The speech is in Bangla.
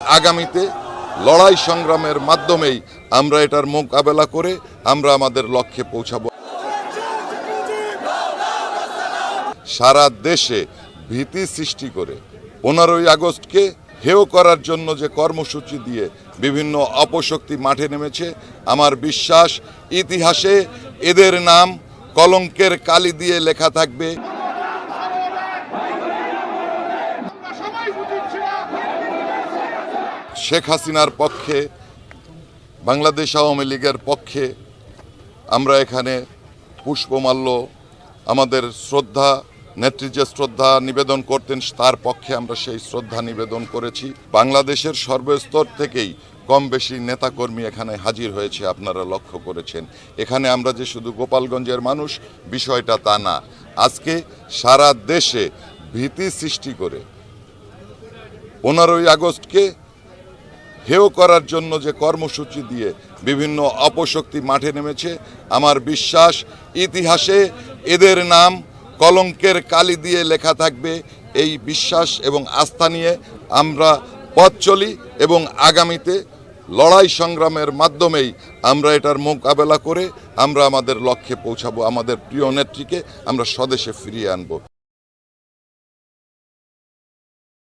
আগামীতে লড়াই সংগ্রামের মাধ্যমেই আমরা এটার মোকাবেলা করে আমরা আমাদের লক্ষ্যে পৌঁছাবো। সারা দেশে ভীতি সৃষ্টি করে পনেরোই আগস্টকে হেয় করার জন্য যে কর্মসূচি দিয়ে বিভিন্ন অপশক্তি মাঠে নেমেছে, আমার বিশ্বাস, ইতিহাসে এদের নাম কলঙ্কের কালি দিয়ে লেখা থাকবে। শেখ হাসিনার পক্ষে, বাংলাদেশ আওয়ামী লীগের পক্ষে আমরা এখানে পুষ্পমাল্য, আমাদের শ্রদ্ধা, নেত্রী যে শ্রদ্ধা নিবেদন করতেন তার পক্ষে আমরা সেই শ্রদ্ধা নিবেদন করেছি। বাংলাদেশের সর্বস্তর থেকেই কম বেশি নেতাকর্মী এখানে হাজির হয়েছে, আপনারা লক্ষ্য করেছেন। এখানে আমরা যে শুধু গোপালগঞ্জের মানুষ, বিষয়টা তা না। আজকে সারা দেশে ভীতি সৃষ্টি করে পনেরোই আগস্টকে হেয় করার জন্য যে কর্মসূচি দিয়ে বিভিন্ন অপশক্তি মাঠে নেমেছে, আমার বিশ্বাস ইতিহাসে এদের নাম কলঙ্কের কালি দিয়ে লেখা থাকবে। এই বিশ্বাস এবং আস্থা নিয়ে আমরা পথ চলি এবং আগামীতে লড়াই সংগ্রামের মাধ্যমেই আমরা এটার মোকাবেলা করে আমরা আমাদের লক্ষ্যে পৌঁছাবো। আমাদের প্রিয় নেত্রীকে আমরা স্বদেশে ফিরিয়ে আনব।